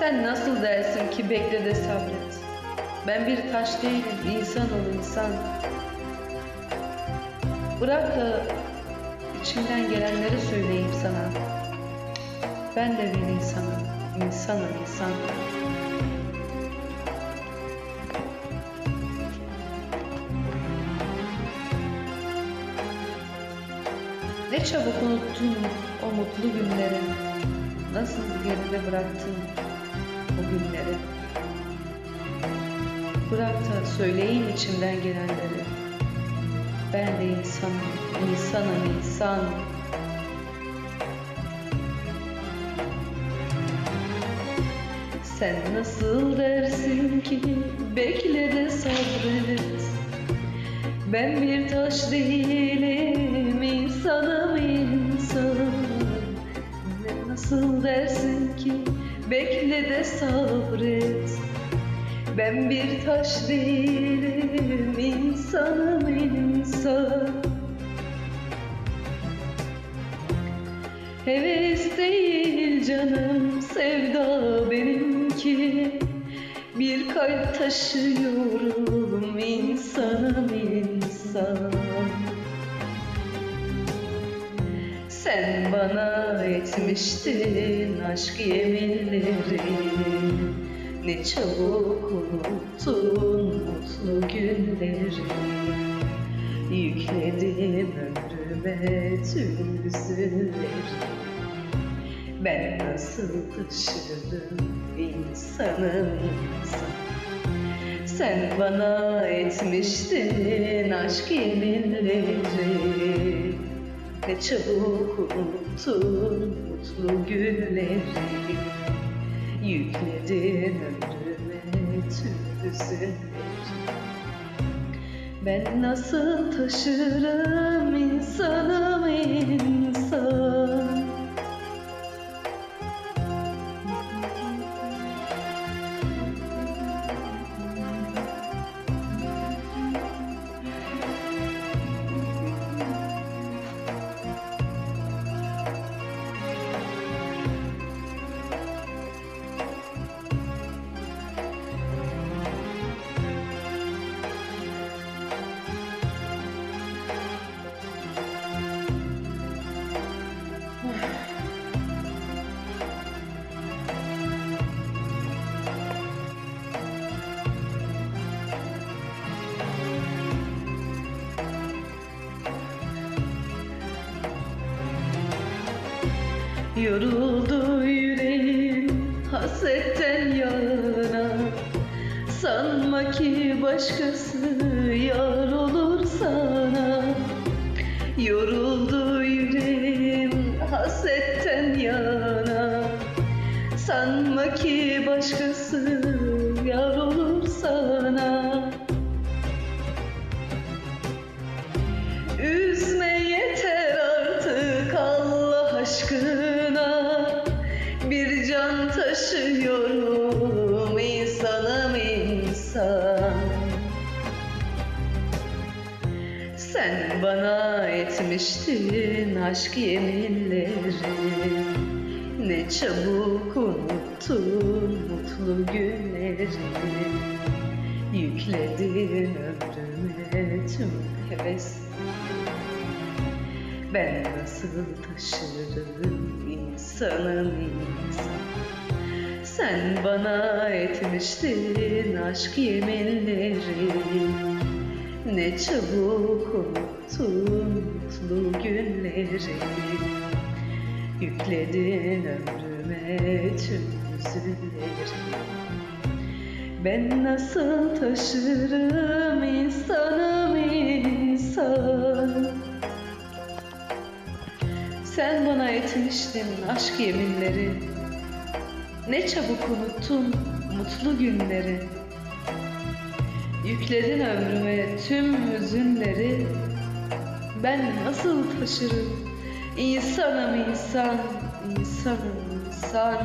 Sen nasıl dersin ki bekle de sabret. Ben bir taş değilim, insan ol insan. Bırak da içimden gelenleri söyleyeyim sana. Ben de bir insanım, insanım insan. Ne çabuk unuttun o mutlu günleri. Nasıl geride bıraktın o günleri. Bırak da söyleyeyim içimden gelenleri. Ben de insanım, insanım insan. Sen nasıl dersin ki bekle de sabret Ben bir taş değilim insanım insanım Nasıl dersin bekle de sabret. Ben bir taş değilim insanım insan. Heves değil canım sevda benimki. Bir kalp taşıyorum insanım insan Sen bana etmiştin aşk yeminleri. Ne çabuk unuttun mutlu günleri. Yükledim ömrüme tüm hüzünleri Ben nasıl taşırım insanım insan Sen bana etmiştin aşk yeminleri Ne çabuk unuttun mutlu günleri. Yükledin ömrüme tüm hüzünleri ben nasıl taşırım insanım insan Yoruldu yüreğim hasretten yana. Sanma ki başkası yar olur sana. Yoruldu yüreğim hasretten yana. Sanma ki başkası yar olur sana. Üzme yeter artık Allah aşkına can taşıyorum insanım insan. Sen bana etmiştin aşk yeminleri. Ne çabuk unuttun mutlu günleri. Yükledin ömrüme tüm heves. Ben nasıl taşırım insanım insan Sen bana etmiştin aşk yeminleri. Ne çabuk unuttun mutlu günleri. Yükledin ömrüme tüm hüzünleri ben nasıl taşırım insanım insan? Sen bana etmiştin aşk yeminleri Ne çabuk unuttun mutlu günleri. Yükledin ömrüme tüm hüzünleri. Ben nasıl taşırım? İnsanım insan, insanım insan